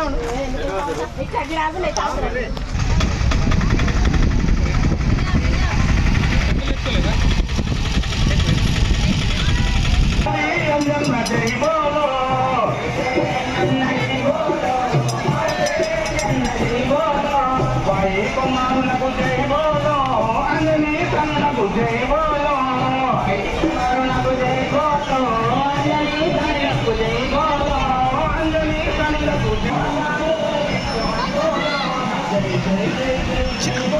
down. Itta grabe na itaas. Chicago.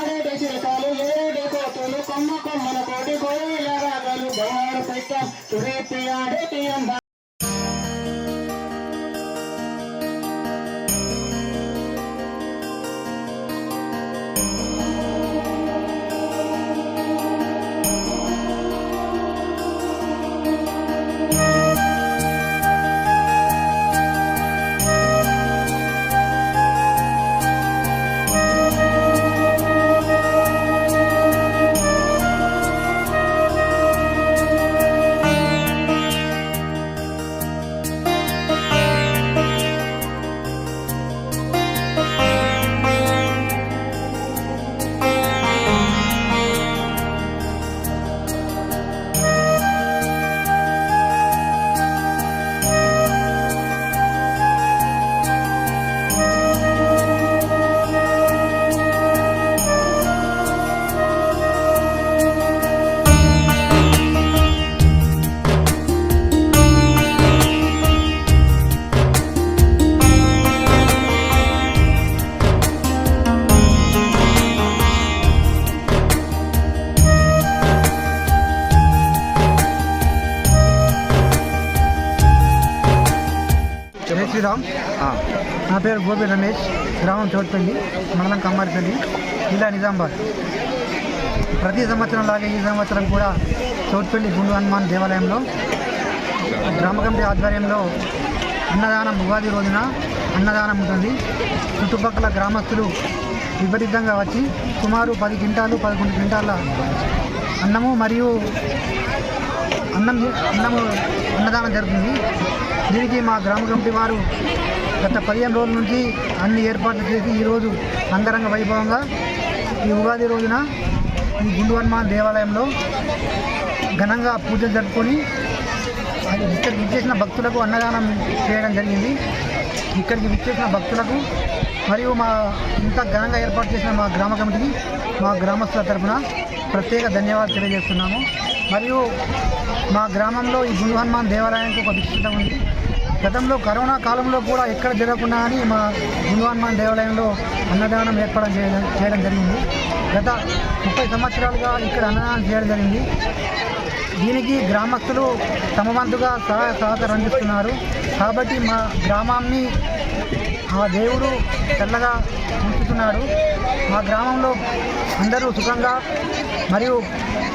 కోయిల రాగలు బంగారు పైక సురేపి కొమ్మ కొమ్మల కోటి కోయిల రాగలు బంగారు పైక అంద శ్రీరామ్. నా పేరు గోపి రమేష్. గ్రామం చోటుపల్లి మండలం కమ్మారిపల్లి జిల్లా నిజామాబాద్. ప్రతి సంవత్సరం లాగే ఈ సంవత్సరం కూడా చోటుపల్లి గుండు హనుమాన్ దేవాలయంలో గ్రామ కమిటీ ఆధ్వర్యంలో అన్నదానం ఉగాది రోజున అన్నదానం ఉంటుంది. చుట్టుపక్కల గ్రామస్తులు విపరీతంగా వచ్చి సుమారు పది క్వింటాలు పదకొండు క్వింటాల అన్నము మరియు అన్నం అన్నము అన్నదానం జరుగుతుంది. దీనికి మా గ్రామ కమిటీ వారు గత పదిహేను రోజుల నుంచి అన్ని ఏర్పాట్లు చేసి ఈరోజు అంగరంగ వైభవంగా ఈ ఉగాది రోజున ఈ గుండు హనుమాన్ దేవాలయంలో ఘనంగా పూజలు జరుపుకొని ఇక్కడికి విచ్చేసిన భక్తులకు అన్నదానం చేయడం జరిగింది. ఇక్కడికి విచ్చేసిన భక్తులకు మరియు మా ఇంత ఘనంగా ఏర్పాటు చేసిన మా గ్రామ కమిటీకి మా గ్రామస్తుల తరఫున ప్రత్యేక ధన్యవాదాలు తెలియజేస్తున్నాము. మరియు మా గ్రామంలో ఈ గుండు హనుమాన్ దేవాలయానికి ఒక విశిష్టత ఉంది. గతంలో కరోనా కాలంలో కూడా ఎక్కడ జరగకుండా అని మా గుండు దేవాలయంలో అన్నదానం ఏర్పాటు చేయడం చేయడం జరిగింది. గత ముప్పై సంవత్సరాలుగా ఇక్కడ అన్నదానం చేయడం జరిగింది. దీనికి గ్రామస్తులు తమ వంతుగా సహాయ సహకారం అందిస్తున్నారు. కాబట్టి మా గ్రామాన్ని ఆ దేవుడు తెల్లగా ఉంచుతున్నాడు. మా గ్రామంలో అందరూ సుఖంగా మరియు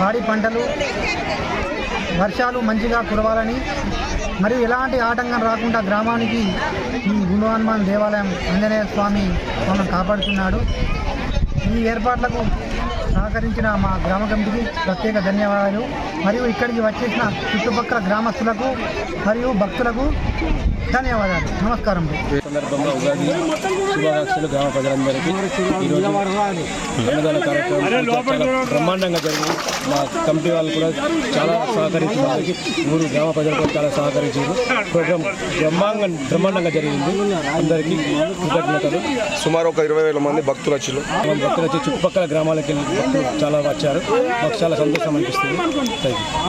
పాడి పంటలు వర్షాలు మంచిగా కురవాలని మరియు ఎలాంటి ఆటంకం రాకుండా గ్రామానికి ఈ గుండు హనుమాన్ దేవాలయం ఆంజనేయ స్వామి మమ్మల్ని కాపాడుతున్నాడు. ఈ ఏర్పాట్లకు సహకరించిన మా గ్రామ కమిటీకి ప్రత్యేక ధన్యవాదాలు. మరియు ఇక్కడికి వచ్చేసిన చుట్టుపక్కల గ్రామస్తులకు మరియు భక్తులకు ధన్యవాదాలు. నమస్కారం. సందర్భంగా ఉగాది శుభాకాంక్షలు గ్రామ ప్రజలందరికీ. ఈరోజు అన్నదాన కార్యక్రమం చాలా బ్రహ్మాండంగా జరిగింది. మా కమిటీ వాళ్ళు కూడా చాలా సహకరించారు. ఊరు గ్రామ ప్రజలు కూడా చాలా సహకరించారు. ప్రోగ్రాం బ్రహ్మాంగ బ్రహ్మాండంగా జరిగింది. అందరికీ కృతజ్ఞతలు. సుమారు ఒక ఇరవై వేల మంది భక్తులు వచ్చిళ్ళు మా భక్తులు వచ్చి చుట్టుపక్కల గ్రామాలకు వెళ్ళి భక్తులు చాలా వచ్చారు. మాకు చాలా సంతోషం అనిపిస్తుంది. Thank you